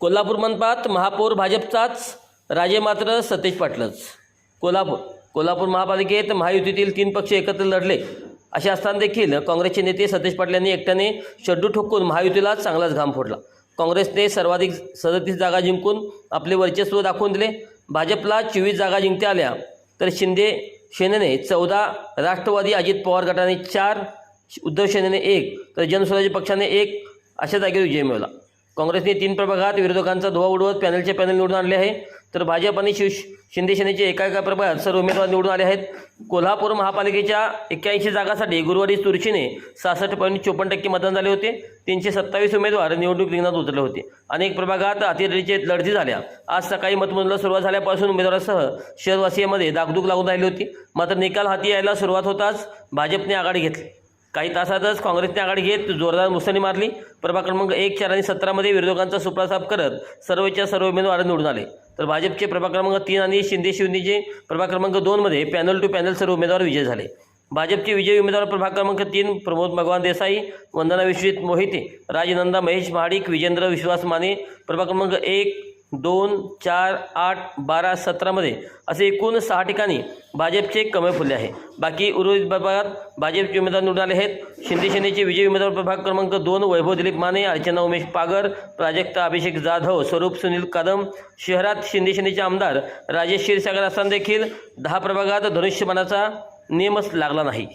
कोल्हापूर मनपात महापौर भाजपचाच राजे मात्र सतेज पाटलच. कोल्हापूर कोल्हापूर महापालिकेत महायुतीतील तीन पक्ष एकत्र लढले. असे असताना देखील काँग्रेसचे नेते सतेज पाटील यांनी एकट्याने शड्डू ठोकून महायुतीला चांगलाच घाम फोडला. काँग्रेसने सर्वाधिक सदतीस जागा जिंकून आपले वर्चस्व दाखवून दिले. भाजपला चोवीस जागा जिंकता आल्या तर शिंदे सेनेने चौदा राष्ट्रवादी अजित पवार गटाने चार उद्धव सेनेने एक तर जनस्वराज्य पक्षाने एक अशा जागेवर विजय मिळवला. काँग्रेसने तीन प्रभागात विरोधकांचा धुवा उडवत पॅनलचे पॅनल निवडून आणले आहे. तर भाजप आणि शिव शिंदे सेनेचे एका एका प्रभागात सर्व उमेदवार निवडून आले आहेत. कोल्हापूर महापालिकेच्या एक्क्याऐंशी जागासाठी गुरुवारी तुळशीने सहासष्ट पॉईंट चोपन्न टक्के मतदान झाले होते. तीनशे सत्तावीस उमेदवार निवडणूक रिंगणात उतरले होते. अनेक प्रभागात अतिरेकीचे लढती झाल्या. आज सकाळी मतमोजणीला सुरुवात झाल्यापासून उमेदवारासह शहरवासियांमध्ये दागदुग लागून राहिली होती. मात्र निकाल हाती यायला सुरुवात होताच भाजपने आघाडी घेतली. काही तासातच काँग्रेसने आघाडी घेत जोरदार मुसंडी मारली. प्रभाग क्रमांक एक चार आणि सतरामध्ये विरोधकांचा सुपडा साफ करत सर्वच्या सर्व उमेदवार निवडून आले. तर भाजपचे प्रभाग क्रमांक तीन आणि शिंदे शिवनीचे प्रभाग क्रमांक दोनमध्ये पॅनल टू पॅनल सर्व उमेदवार विजय झाले. भाजपचे विजयी उमेदवार प्रभाग क्रमांक तीन प्रमोद भगवान देसाई वंदना विश्वित मोहिते राजनंदा महेश महाडिक विजेंद्र विश्वास माने प्रभाग क्रमांक एक दोन चार आठ बारा सतरामध्ये असे एकूण सहा ठिकाणी भाजपचे कमळ फुलले आहे. बाकी उर्वरित विभागात भाजपचे उमेदवार निवडून आले आहेत. शिंदे सेनेचे विजयी उमेदवार प्रभाग क्रमांक दोन वैभव दिलीप माने अर्चना उमेश पागर प्राजक्ता अभिषेक जाधव स्वरूप सुनील कदम शहरात शिंदे सेनेचे आमदार राजेश क्षीरसागर असताना देखील दहा प्रभागात धनुष्यबाणाचा नियमच लागला नाही.